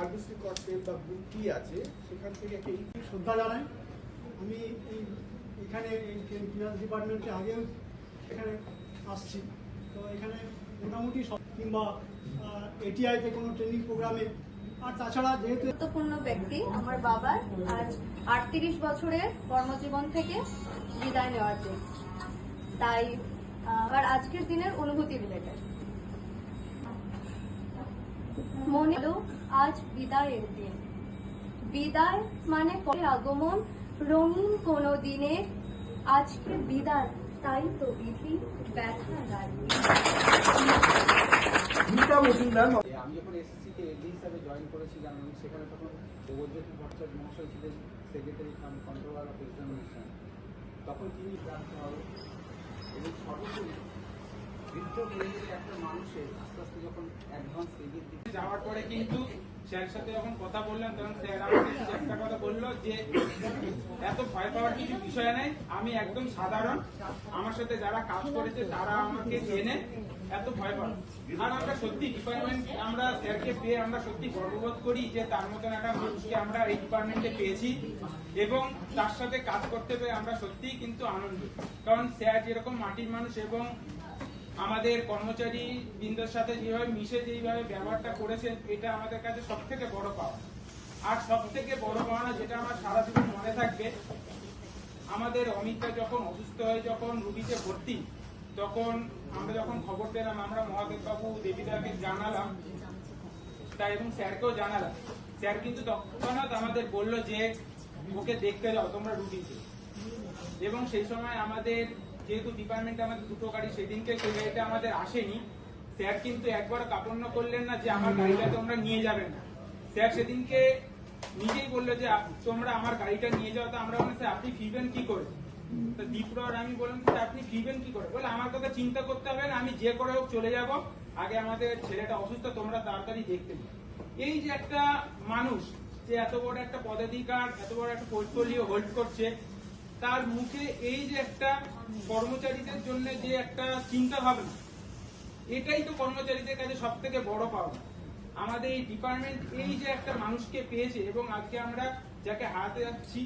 Service কস্টেল বা group কি আছে সেখান থেকে একটা শ্রদ্ধা জানাই আমি এই এখানে ফিনান্স ডিপার্টমেন্টে আগেও এখানে আসছি। তো এখানে মোটামুটি সব কিংবা এটিআইতে কোনো ট্রেনিং প্রোগ্রামে আর তাছাড়া যেহেতু গুরুত্বপূর্ণ ব্যক্তি আমার বাবার আজ আটত্রিশ বছরের কর্মজীবন থেকে বিদায় নেওয়ার দিন তাই আমার আজকের দিনের অনুভূতি রিলেটেড মনে হলো আজ বিদায়ের দিন। বিদায় মানে পরে আগমন রঙিন কোনো দিনে আজকে বিদায় তাই তো বিধি ব্যথা লাগে আমি যখন এসএসসিতে এডি হিসাবে জয়েন করেছিলাম এবং সেখানে তখন দেবজ্যোতি ভট্টাচার্য মহাশয় ছিলেন secretary cum controller of examination তখন তিনি জানতে হবে এবং সর্বোপরি যাওয়ার পরে কিন্তু স্যারের সাথে যখন কথা বললাম তখন স্যার আমাকে একটা কথা বলল যে, এত ভয় পাওয়ার কিছু বিষয় আমি একদম সাধারণ। আমার সাথে যারা কাজ করেছে, তারা আমাকে জেনে এত ভয় পায় আর আমরা সত্যি ডিপার্টমেন্ট আমরা স্যারকে পেয়ে আমরা সত্যি গর্ববোধ করি যে তার মতন একটা মানুষকে আমরা এই ডিপার্টমেন্টে পেয়েছি। এবং তার সাথে কাজ করতে পেরে আমরা সত্যিই কিন্তু আনন্দ কারণ স্যার যেরকম মাটির মানুষ এবং আমাদের কর্মচারী বৃন্দের সাথে যেভাবে মিশে যেইভাবে ব্যবহারটা করেছেন, এটা আমাদের কাছে সব থেকে বড় পাওয়া। আর সব থেকে বড় পাওনা যেটা আমার সারা জীবন মনে থাকবে, আমাদের অমিতটা যখন অসুস্থ হয়ে যখন রুগীতে ভর্তি, তখন আমরা যখন খবর পেলাম, আমরা মহাদেব বাবু দেবীদাকে জানালাম তাই এবং স্যারকেও জানালাম। স্যার কিন্তু তৎক্ষণাৎ আমাদের বলল যে, ওকে দেখতে যাও, তোমরা রুগীকে। এবং সেই সময় আমাদের যেহেতু ডিপার্টমেন্টে আমাদের দুটো গাড়ি সেদিনকে সেই গাড়িটা আমাদের আসেনি, স্যার কিন্তু একবার কাপড় করলেন না যে আমার গাড়িটা তোমরা নিয়ে যাবে না। স্যার সেদিনকে নিজেই বলল যে তোমরা আমার গাড়িটা নিয়ে যাও। তো আমরা বললাম, স্যার, আপনি ফিরবেন কি করে? তো দীপ্র আমি বললাম যে আপনি ফিরবেন কি করে? বলে, আমার কথা চিন্তা করতে হবে না, আমি যে করে হোক চলে যাব। আগে আমাদের ছেলেটা অসুস্থ, তোমরা তাড়াতাড়ি দেখতে এই যে একটা মানুষ, যে এত বড় একটা পদাধিকার, এত বড় একটা পোর্টফোলিও হোল্ড করছে তার মুখে এই যে একটা কর্মচারীদের জন্য যে একটা চিন্তা ভাবনা, এটাই তো কর্মচারীদের কাছে সব থেকে বড় পাওয়া আমাদের এই ডিপার্টমেন্ট এই যে একটা মানুষকে পেয়েছে এবং আজকে আমরা যাকে হারাতে যাচ্ছি,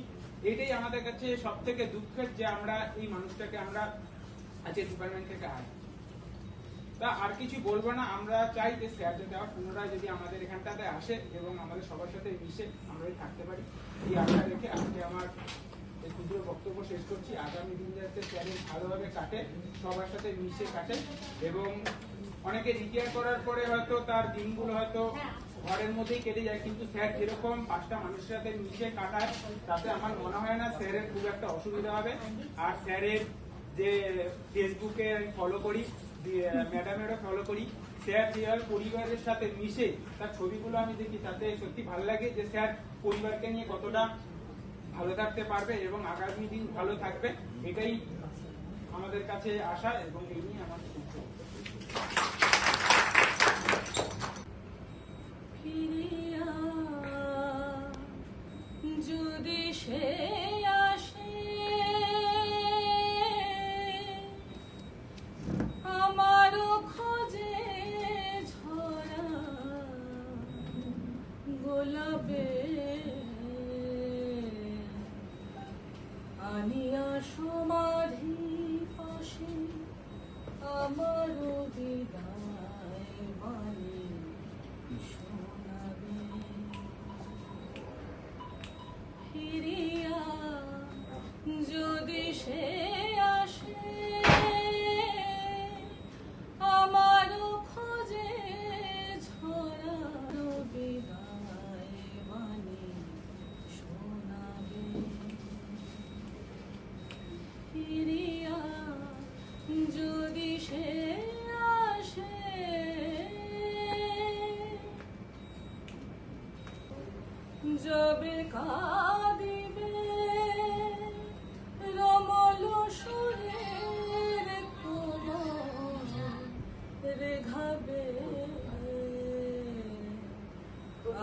এটাই আমাদের কাছে সব থেকে দুঃখের যে আমরা এই মানুষটাকে আমরা আজকে ডিপার্টমেন্ট থেকে হারাই তা আর কিছু বলব না, আমরা চাই যে স্যার যাতে আবার পুনরায় যদি আমাদের এখানটাতে আসে এবং আমাদের সবার সাথে মিশে আমরা থাকতে পারি। এই আশা রেখে আজকে আমার ক্ষুদ্র বক্তব্য শেষ করছি। আগামী দিন যাতে স্যারের ভালোভাবে কাটে, সবার সাথে মিশে কাটে এবং অনেকে রিটায়ার করার পরে হয়তো তার দিনগুলো হয়তো ঘরের মধ্যেই কেটে যায়। কিন্তু স্যার, যেরকম পাঁচটা মানুষের সাথে মিশে কাটায়, তাতে আমার মনে হয় না স্যারের খুব একটা অসুবিধা হবে। আর স্যারের যে ফেসবুকে আমি ফলো করি ম্যাডামেরও ফলো করি, স্যার যেভাবে পরিবারের সাথে মিশে তার ছবিগুলো আমি দেখি, তাতে সত্যি ভালো লাগে যে স্যার পরিবারকে নিয়ে কতটা ভালো থাকতে পারবে এবং আগামী দিন ভালো থাকবে, এটাই আমাদের কাছে আশা এবং এই নিয়ে আমার যদি সে আসে খোঁজে ঝরা গোলাপে আনিয়া সমাধি পাশে আমার বাণী শোনাবে। ফিরিয়া যদি সে যবে কাঁদিবে রমল সুরের রেঘাবে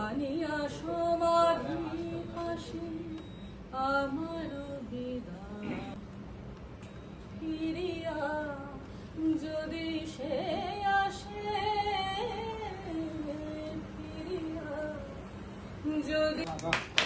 আনিয়া সমাধি পাশে আমার বিদায় ফিরিয়া যদি সে যদি আ-